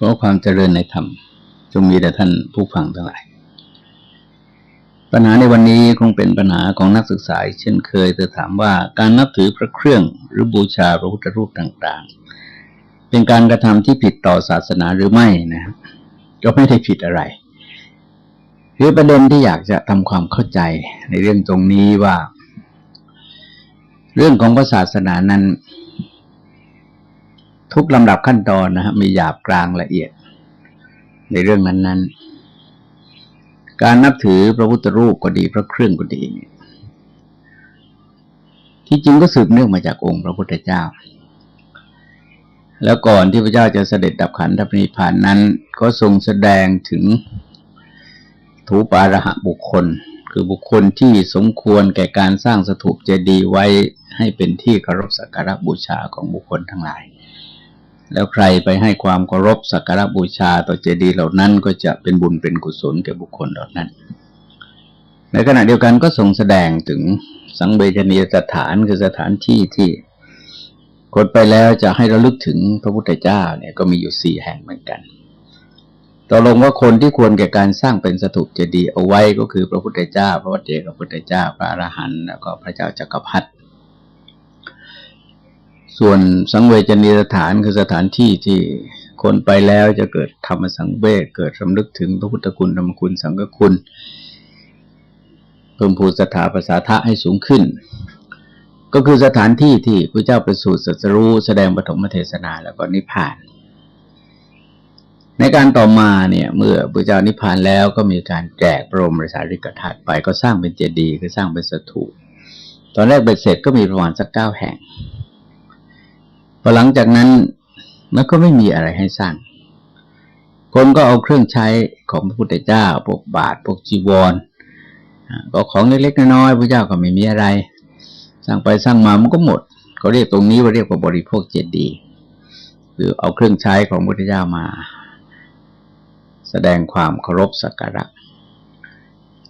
ขอความเจริญในธรรมจงมีแด่ท่านผู้ฟังทั้งหลาย ปัญหาในวันนี้คงเป็นปัญหาของนักศึกษาเช่นเคยเธอถามว่าการนับถือพระเครื่องหรือบูชาพระพุทธรูปต่างๆ เป็นการกระทำที่ผิดต่อศาสนาหรือไม่นะครับก็ไม่ได้ผิดอะไรคือประเด็นที่อยากจะทำความเข้าใจในเรื่องตรงนี้ว่า เรื่องของศาสนานั้น ทุกลำดับขั้นตอนนะครับมีหยาบกลางละเอียด ในเรื่องนั้น ๆ การนับถือพระพุทธรูปก็ดีพระเครื่องก็ดีที่จริงก็สืบเนื่องมาจากองค์พระพุทธเจ้า แล้วก่อนที่พระเจ้าจะเสด็จดับขันธปรินิพานนั้น ก็ทรงแสดงถึงถูปาระหะบุคคล คือบุคคลที่สมควรแก่การสร้างสถูปเจดีย์ไว้ให้เป็นที่เคารพสักการะบูชาของบุคคลทั้งหลาย แล้วใครไปให้ความเคารพสักการบูชาต่อเจดีย์เหล่านั้นก็จะเป็นบุญเป็นกุศลแก่บุคคลเหล่านั้น ในขณะเดียวกันก็ทรงแสดงถึงสังเวชนียสถานคือสถานที่ที่คนไปแล้วจะให้ระลึกถึงพระพุทธเจ้าเนี่ยก็มีอยู่สี่แห่งเหมือนกันตกลงว่าคนที่ควรแก่การสร้างเป็นสถูปเจดีย์เอาไว้ก็คือพระพุทธเจ้า พระวัจเจกพระพุทธเจ้า พระอรหันต์แล้วก็พระเจ้าจักรพรรดิ ส่วนสังเวชนีสถานคือสถานที่ที่คนไปแล้วจะเกิดธรรมสังเวชเกิดสำนึกถึงพระพุทธคุณธรรมคุณสังฆคุณ เพิ่มพูสถาภาษาทะให้สูงขึ้น ก็คือสถานที่ที่พระเจ้าประสูติสัสรู้แสดงปฐมเทศนาแล้วก็นิพพาน ในการต่อมาเนี่ยเมื่อพระเจ้านิพพานแล้วก็มีการแจกพระบรมราชาธิกธาตุไปก็สร้างเป็นเจดีย์คือสร้างเป็นสถูปตอนแรกเบ็ดเสร็จก็มีประมาณสักเก้าแห่ง พอหลังจากนั้นมันก็ไม่มีอะไรให้สร้าง คนก็เอาเครื่องใช้ของพระพุทธเจ้าพวกบาทพวกจีวรก็ของเล็กๆน้อยๆพระเจ้าก็ไม่มีอะไร สร้างไปสร้างมามันก็หมด เขาเรียกตรงนี้ว่าเรียกว่าบริโภคเจดีย์คือเอาเครื่องใช้ของพระพุทธเจ้ามา แสดงความเคารพสักการะ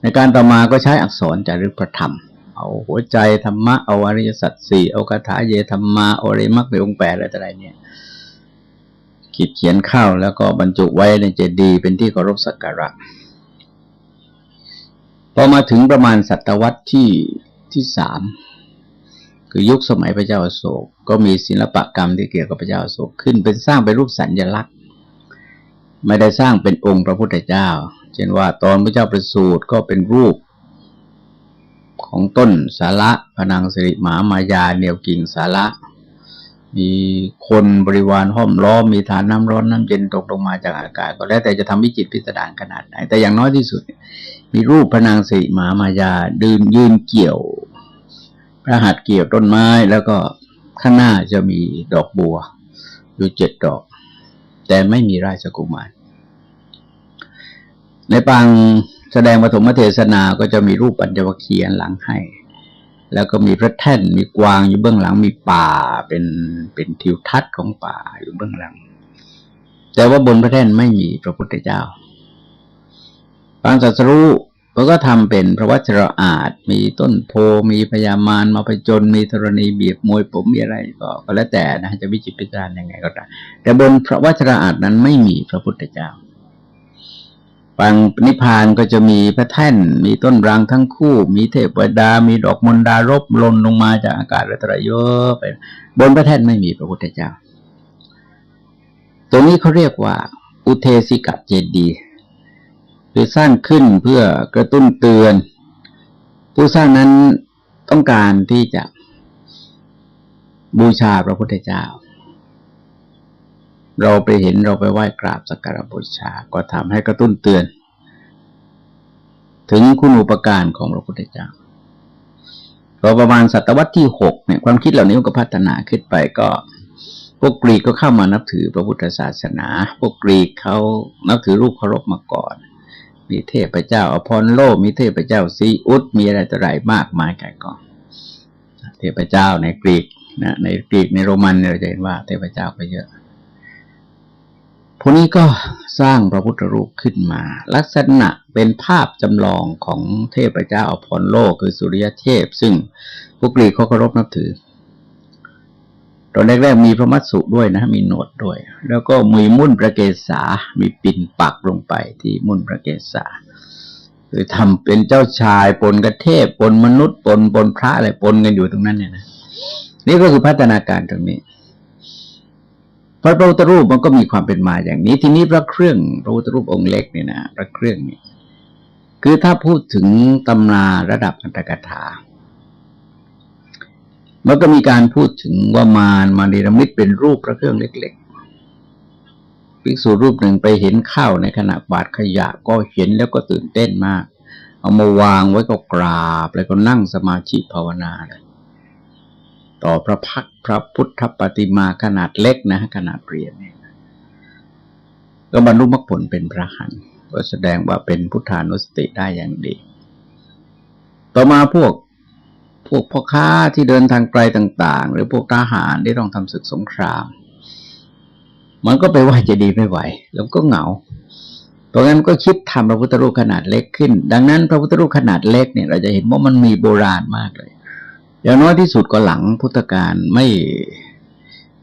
ในการต่อมาก็ใช้อักษรจารึกพระธรรม เอาหัวใจธรรมะเอาอริยสัจสี่เอาคาถาเยธรรมะอริมักในองค์แปดอะไรต่ออะไรเนี่ยขีดเขียนเข้าแล้วก็บรรจุไว้ในเจดีย์เป็นที่เคารพสักการะพอมาถึงประมาณศตวรรษที่ที่สามคือยุคสมัยพระเจ้าอโศก ก็มีศิลปกรรมที่เกี่ยวกับพระเจ้าอโศกขึ้นเป็นสร้างเป็นรูปสัญญลักษณ์ ไม่ได้สร้างเป็นองค์พระพุทธเจ้า เช่นว่าตอนพระเจ้าประสูติก็เป็นรูป ของต้นสาระพนังสิริหมามายาเนียวกิ่งสาระมีคนบริวารห้อมล้อมมีฐานน้ำร้อนน้ำเย็นตกลงมาจากอากาศ ก็แล้วแต่จะทำวิจิตพิสดารขนาดไหน แต่อย่างน้อยที่สุด มีรูปพนางสิริหมามายาดืนยืนเกี่ยว พระหัตถ์เกี่ยวต้นไม้แล้วก็ข้างหน้าจะมีดอกบัว อยู่เจ็ดดอก แต่ไม่มีราชกุมารในปาง แสดงปฐมเทศนาก็จะมีรูปปัญจวัคคีย์หลังให้ แล้วก็มีพระแท่นมีกวางอยู่เบื้องหลังมีป่าเป็นเป็นทิวทัศน์ของป่าอยู่เบื้องหลัง แต่ว่าบนพระแท่นไม่มีพระพุทธเจ้าปางสัสรู้เขาก็ทำเป็นพระวัชระอาจมีต้นโพมีพญามารมาประจนมีธรณีเบียบมวยผมมีอะไรก็ก็แล้วแต่นะจะวิจิตพิจารณายังไงก็ได้แต่บนพระวัชระอาจนั้นไม่มีพระพุทธเจ้า ปางนิพพานก็จะมีพระแท่น มีต้นรังทั้งคู่ มีเทพดา มีดอกมณฑารบลนลงมาจากอากาศระตระเยอะไปบนพระแท่นไม่มีพระพุทธเจ้า ตรงนี้เขาเรียกว่า อุเทสิกะเจดีคือสร้างขึ้นเพื่อกระตุ้นเตือน ผู้สร้างนั้นต้องการที่จะบูชาพระพุทธเจ้า เราไปเห็นเราไปไหว้กราบสักการบูชา ก็ทำให้กระตุ้นเตือน ถึงคุณอุปการของพระพุทธเจ้าพอประมาณศตวรรษที่หกเนี่ยความคิดเหล่านี้ก็พัฒนาขึ้นไปก็พวกกรีกก็เข้ามานับถือพระพุทธศาสนา พวกกรีกเขานับถือรูปเคารพมาก่อน มีเทพเจ้าอพอลโล มีเทพเจ้าซีอุสมีอะไรต่ออะไรมากมายแก่กองเทพเจ้าในกรีกนะในกรีกในโรมันเราจะเห็นว่าเทพเจ้าก็เยอะ พวกนี้ก็สร้างพระพุทธรูปขึ้นมา ลักษณะเป็นภาพจำลองของเทพเจ้าอพอลโลคือสุริยเทพ ซึ่งพวกกรีกเขาเคารพนับถือ ตอนแรกๆมีพระมัสสุด้วยนะ มีโหนดด้วย แล้วก็มีมุ่นประเกศา มีปิ่นปักลงไปที่มุ่นประเกศาคือทำเป็นเจ้าชายปนกระเทพปนมนุษย์ปนปนพระอะไรปนกันอยู่ตรงนั้นเนี่ยนะนี่ก็คือพัฒนาการตรงนี้ พระพุทธรูปมันก็มีความเป็นมาอย่างนี้ ทีนี้พระเครื่องพระพุทธรูปองค์เล็กเนี่ยนะพระเครื่องนี่คือถ้าพูดถึงตำนาระดับอัตถกถามันก็มีการพูดถึงว่ามารมาเนรมิตเป็นรูปพระเครื่องเล็กๆภิกษุรูปหนึ่งไปเห็นข้าวในขณะบาดขยะก็เห็นแล้วก็ตื่นเต้นมาก เอามาวางไว้ก็กราบ แล้วก็นั่งสมาธิภาวนาเลย ต่อพระพักพระพุทธปฏิมาขนาดเล็กนะขนาดเรียนเนี่ยก็บรรลุมรรคผลเป็นพระหันก็แสดงว่าเป็นพุทธานุสติได้อย่างดี ต่อมาพวกพวกพ่อค้าที่เดินทางไกลต่าง ๆ หรือพวกทหารที่ต้องทำศึกสงคราม มันก็ไปไหวจะดีไม่ไหว แล้วก็เหงาเพราะงั้นก็คิดทำพระพุทธรูปขนาดเล็กขึ้น ดังนั้นพระพุทธรูปขนาดเล็กเนี่ยเราจะเห็นว่ามันมีโบราณมากเลย อย่างน้อยที่สุดก็หลังพุทธกาลไม่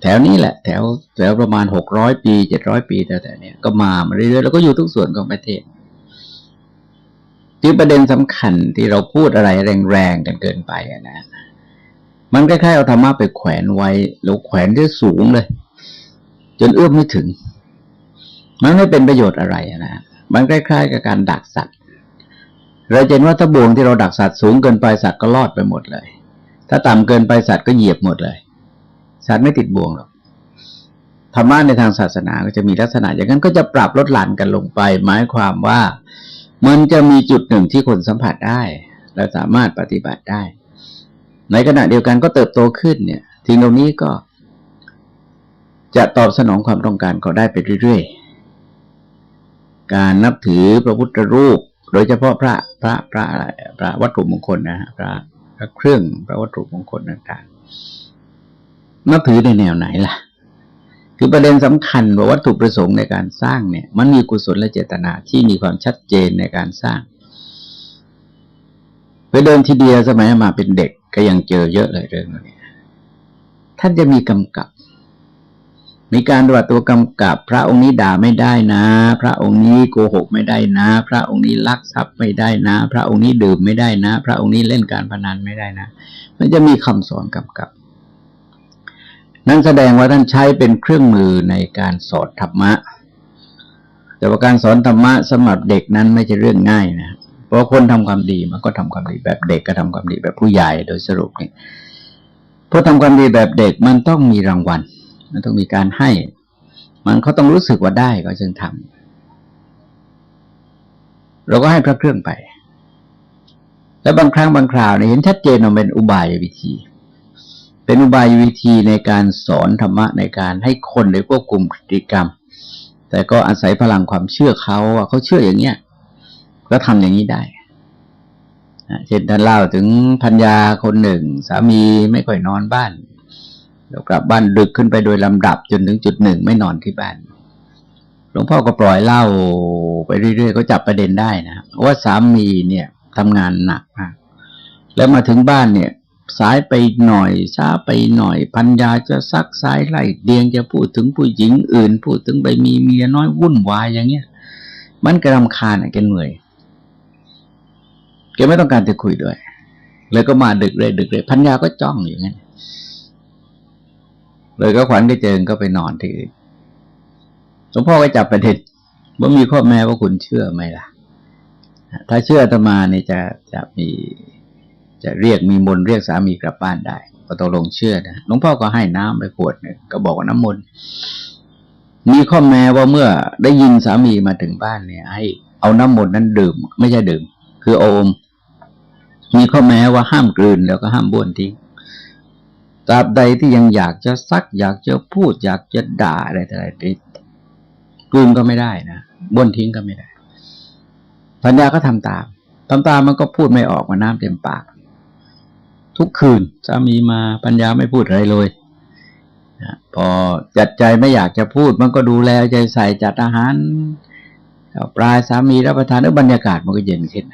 แถวนี้แหละ แถวแถวประมาณหกร้อยปีเจ็ดร้อยปีแต่แต่เนี้ยก็มามาเรื่อยๆแล้วก็อยู่ทุกส่วนของประเทศที่ประเด็นสำคัญที่เราพูดอะไรแรงๆกันเกินไปนะมันคล้ายๆเอาธรรมะไปแขวนไว้แล้วแขวนที่สูงเลย จนเอื้อมไม่ถึง มันไม่เป็นประโยชน์อะไรนะมันคล้าย ๆ กับการดักสัตว์เราเห็นว่าถ้าบ่วงที่เราดักสัตว์สูงเกินไปสัตว์ก็รอดไปหมดเลย ถ้าต่ำเกินไปสัตว์ก็เหยียบหมดเลย สัตว์ไม่ติดบ่วงหรอกธรรมะในทางศาสนาก็จะมีลักษณะ อย่างนั้นก็จะปรับลดหลั่นกันลงไป หมายความว่ามันจะมีจุดหนึ่งที่คนสัมผัสได้ และสามารถปฏิบัติได้ ในขณะเดียวกันก็เติบโตขึ้นเนี่ยทิ้งตรงนี้ก็ จะตอบสนองความต้องการเขาได้ไปเรื่อยๆ การนับถือพระพุทธรูป โดยเฉพาะพระพระพระอะไรพระวัตถุมงคลนะฮะพระ พระเครื่องพระวัตถุมงคลต่างๆนับถือในแนวไหนล่ะ คือประเด็นสำคัญว่าวัตถุประสงค์ในการสร้างเนี่ย มันมีกุศลและเจตนาที่มีความชัดเจนในการสร้างไปเดิมทีเดียวสมัยมาเป็นเด็กก็ยังเจอเยอะเลยเรื่องนี้ท่านจะมีกำกับ มีการตรวจตัวกำกับ พระองค์นี้ด่าไม่ได้นะ พระองค์นี้โกหกไม่ได้นะ พระองค์นี้ลักทรัพย์ไม่ได้นะ พระองค์นี้ดื่มไม่ได้นะ พระองค์นี้เล่นการพนันไม่ได้นะ มันจะมีคำสอนกำกับ นั่นแสดงว่าท่านใช้เป็นเครื่องมือในการสอนธรรมะ แต่ว่าการสอนธรรมะสำหรับเด็กนั้นไม่ใช่เรื่องง่ายนะเพราะคนทำความดีมันก็ทำความดีแบบเด็กก็ทำความดีแบบผู้ใหญ่โดยสรุปเนี่ยพอทำความดีแบบเด็กมันต้องมีรางวัล มันต้องมีการให้ มันเขาต้องรู้สึกว่าได้ก็จึงทำเราก็ให้พระเครื่องไป แล้วบางครั้งบางคราวเนี่ยเห็นชัดเจนว่าเป็นอุบายวิธี เป็นอุบายวิธีในการสอนธรรมะในการให้คนได้ควบคุมพฤติกรรม แต่ก็อาศัยพลังความเชื่อเขาว่าเขาเชื่ออย่างเนี้ยก็ทำอย่างนี้ได้เช่นท่านเล่าถึงพัญญาคนหนึ่ง สามีไม่ค่อยนอนบ้าน แล้วกลับบ้านดึกขึ้นไปโดยลำดับจนถึงจุดหนึ่งไม่นอนที่บ้านหลวงพ่อก็ปล่อยเล่าไปเรื่อยๆก็จับประเด็นได้นะว่าสามีเนี่ยทำงานหนักมากแล้วมาถึงบ้านเนี่ย สายไปหน่อยช้าไปหน่อยพัญญาจะซักสายไล่เดียงจะพูดถึงผู้หญิงอื่น พูดถึงไปมีเมียน้อยวุ่นวายอย่างเงี้ยมันกระรำคาญอะแกเหนื่อยแกไม่ต้องการจะคุยด้วยเลยก็มาดึกเลยดึกเลยพัญญาก็จ้องอยู่งั้น เลยก็ขวัญกระเจิงก็ไปนอนที่อื่นหลวงพ่อก็จับประเด็นว่ามีข้อแม้ว่าคุณเชื่อไหมล่ะ ถ้าเชื่อตมาเนี่ยจะจะมีจะเรียกมีมนเรียกสามีกลับบ้านได้ก็ตกลงเชื่อนะหลวงพ่อก็ให้น้ำไปขวดหนึ่งก็บอกว่าน้ำมนต์มีข้อแม้ว่าเมื่อได้ยินสามีมาถึงบ้านเนี่ย ให้เอาน้ำมนต์นั้นดื่ม ไม่ใช่ดื่ม คือโอม มีข้อแม้ว่าห้ามกลืนแล้วก็ห้ามบ้วนทิ้ง ตราบใดที่ยังอยากจะซัก อยากจะพูด อยากจะด่าอะไรแต่อะไรติดกลืนก็ไม่ได้นะบ้นทิ้งก็ไม่ได้ ปัญญาก็ทำตามทำตามมันก็พูดไม่ออกมาน้ำเต็มปาก ทุกคืนสามีมาปัญญาไม่พูดอะไรเลยนะพอจัดใจไม่อยากจะพูด มันก็ดูแลใจใส่จัดอาหารปลายสามีรับประทานแล้วบรรยากาศมันก็เย็นขึ้น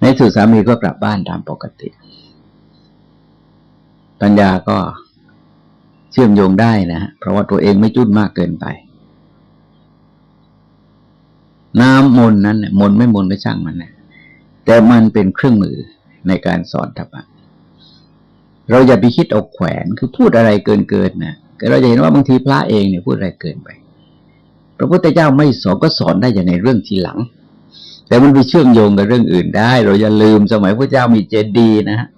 ในสุดสามีก็กลับบ้านตามปกติ ปัญญาก็เชื่อมโยงได้นะ เพราะว่าตัวเองไม่จุ้นมากเกินไป น้ำมนนั้นมนไม่มนก็ช่างมันนะแต่มันเป็นเครื่องมือในการสอนธรรมะเราอย่าไปคิดเอาแขวนคือพูดอะไรเกินเกินนะเราจะเห็นว่าบางทีพระเองเนี่ยพูดอะไรเกินไป พระพุทธเจ้าไม่สอนก็สอนได้อย่างในเรื่องทีหลัง แต่มันไปเชื่อมโยงกับเรื่องอื่นได้ เราอย่าลืมสมัยพระเจ้ามีเจดีย์นะฮะ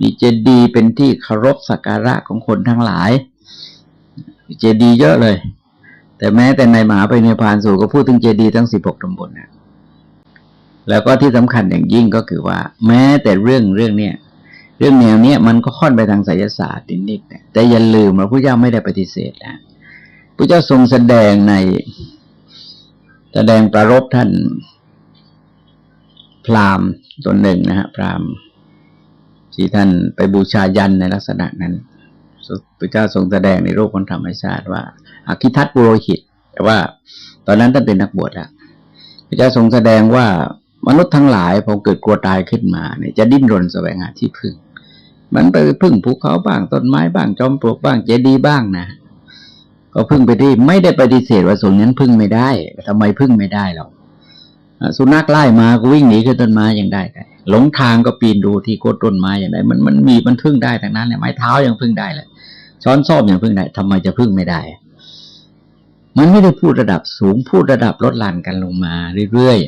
มีเจดีย์เป็นที่เคารพสักการะของคนทั้งหลายเจดีย์เยอะเลย แต่แม้แต่ในมหาไปในพานสูก็พูดถึงเจดีย์ทั้งสิบหกตำบลนะแล้วก็ที่สำคัญอย่างยิ่งก็คือว่า แม้แต่เรื่องเรื่องเนี้ยเรื่องแนวเนี้ยมันก็ค่อนไปทางไสยศาสตร์นิดๆแต่อย่าลืมว่าพระเจ้าไม่ได้ปฏิเสธนะพระเจ้าทรงแสดงใน แสดงประรบท่าน พราหมณ์ตนหนึ่งนะฮะพราหมณ์ ที่ท่านไปบูชายันในลักษณะนั้นพระเจ้าทรงแสดงในรูปของธรรมชาติว่าอาคิทัตปุโรหิต แต่ว่าตอนนั้นท่านเป็นนักบวชแล้วพระเจ้าทรงแสดงว่ามนุษย์ทั้งหลายพอเกิดกลัวตายขึ้นมาเนี่ยจะดิ้นรนแสวงหาที่พึ่ง มันไปพึ่งภูเขาบ้างต้นไม้บ้างจอมปลวกบ้างเจดีย์บ้างนะก็พึ่งไปที่ไม่ได้ปฏิเสธว่าส่วนนั้นพึ่งไม่ได้ทำไมพึ่งไม่ได้หรอก สุนัขไล่มาก็วิ่งหนีขึ้นต้นไม้ยังได้หลงทางก็ปีนดูที่โคตรต้นไม้อย่างไรมันมันมีมันพึ่งได้ทั้งนั้นเนี่ยไม้เท้ายังพึ่งได้เลยช้อนส้อมยังพึ่งได้ทำไมจะพึ่งไม่ได้ มันไม่ได้พูดระดับสูงพูดระดับลดหลั่นกันลงมาเรื่อย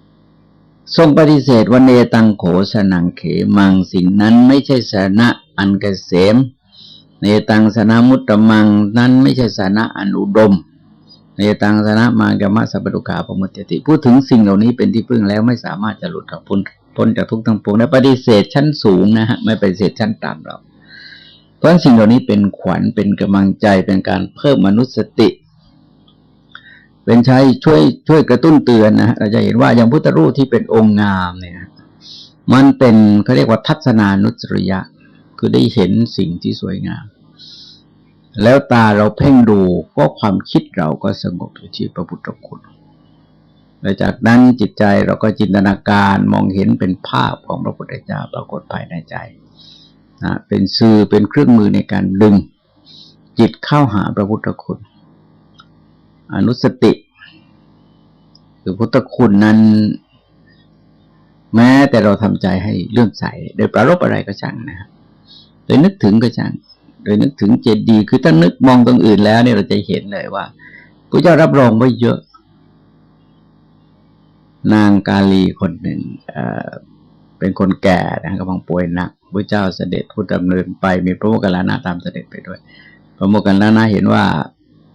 ๆทรงปฏิเสธว่าเนตังโขสนังเขมังสิ่งนั้นไม่ใช่สาระอันเกษมเนตังสนามุตตมังนั้นไม่ใช่สาระอันอุดม ในตังสนะมากรรมสัพพุขาปมุตติ พูดถึงสิ่งเหล่านี้เป็นที่พึ่งแล้วไม่สามารถจะหลุดพ้นพ้นจากทุกทั้งปวงและปฏิเสธชั้นสูงนะฮะไม่ปฏิเสธชั้นต่ำหรอกเพราะสิ่งเหล่านี้เป็นขวัญเป็นกำลังใจเป็นการเพิ่มมนุษยสติ เป็นใช้ช่วยช่วยกระตุ้นเตือนนะเราจะเห็นว่าอย่างพุทธรูปที่เป็นองค์งามเนี่ยมันเป็นเขาเรียกว่าทัศนานุสริยะ คือได้เห็นสิ่งที่สวยงาม แล้วตาเราเพ่งดูก็ความคิดเราก็สงบอยู่ที่พระพุทธคุณหลังจากนั้นจิตใจเราก็จินตนาการมองเห็นเป็นภาพของพระพุทธเจ้าปรากฏภายในใจนะเป็นสื่อเป็นเครื่องมือในการดึง จิตเข้าหาพระพุทธคุณ อนุสติคือพุทธคุณนั้น แม้แต่เราทำใจให้เลื่อมใสโดยประรบอะไรก็ช่างนะครับโดยนึกถึงก็ช่าง โดยนึกถึงเจดีย์คือถ้านึกมองตรงอื่นแล้วเนี่ยเราจะเห็นเลยว่าพระเจ้ารับรองไว้เยอะ นางกาลีคนหนึ่งเป็นคนแก่นะกำลังป่วยหนักพระเจ้าเสด็จผู้ดำเนินไปมีพระโมคคัลลานะตามเสด็จไปด้วย พระโมคคัลลานะเห็นว่า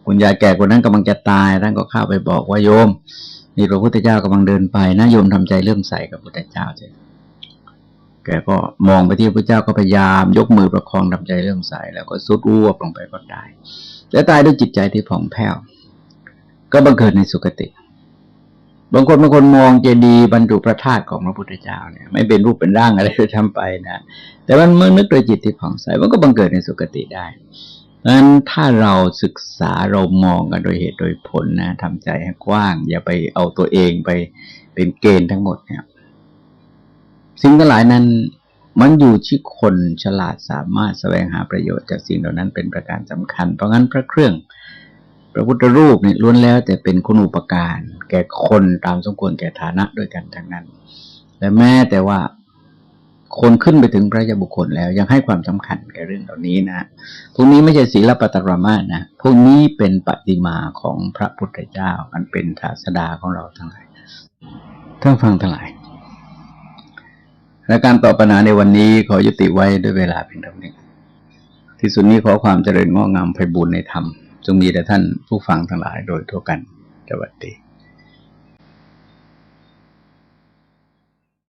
คุณยายแก่คนนั้นกำลังจะตายท่านก็เข้าไปบอกว่าโยมนี่พระพุทธเจ้ากำลังเดินไปนะโยมทำใจเริ่อมใส่กับพระพุทธเจ้าเถอะแกก็มองไปที่พระเจ้าก็พยายามยกมือประคองทำใจเริ่มใสแล้วก็สุดอ้วกลงไปก็ตายและตายด้วยจิตใจที่ผ่องแผ้ว ก็บังเกิดในสุคติ บางคนบางคนมองเจดีย์บรรจุพระธาตุของพระพุทธเจ้าเนี่ยไม่เป็นรูปเป็นร่างอะไรจะทำไปนะแต่มันเมื่อนึกโดยจิตที่ผ่องใสมันก็บังเกิดในสุคติได้เพราะฉะนั้นถ้าเราศึกษาเรามองกันโดยเหตุโดยผลนะทำใจให้กว้าง อย่าไปเอาตัวเองไปเป็นเกณฑ์ทั้งหมดเนี่ย สิ่งทั้งหลายนั้น มันอยู่ที่คนฉลาดสามารถแสวงหาประโยชน์จากสิ่งเหล่านั้นเป็นประการสำคัญ เพราะงั้นพระเครื่อง พระพุทธรูปนี่ล้วนแล้วแต่เป็นคุณอุปการ แก่คนตามสมควรแก่ฐานะด้วยกันทั้งนั้น และแม้แต่ว่าคนขึ้นไปถึงพระยาบุคคลแล้วยังให้ความสำคัญแก่เรื่องเหล่านี้นะพวกนี้ไม่ใช่ศีลปตรมาสนะพวกนี้เป็นปฏิมาของพระพุทธเจ้าอันเป็นศาสดาของเราทั้งหลายท่านฟังทั้งหลาย และการตอบปัญหาในวันนี้ขอยุติไว้ด้วยเวลาเพียงเท่านี้ ที่สุดนี้ขอความเจริญงอกงามไพบูรณ์ในธรรม จงมีแด่ท่านผู้ฟังทั้งหลายโดยทั่วกันสวัสดี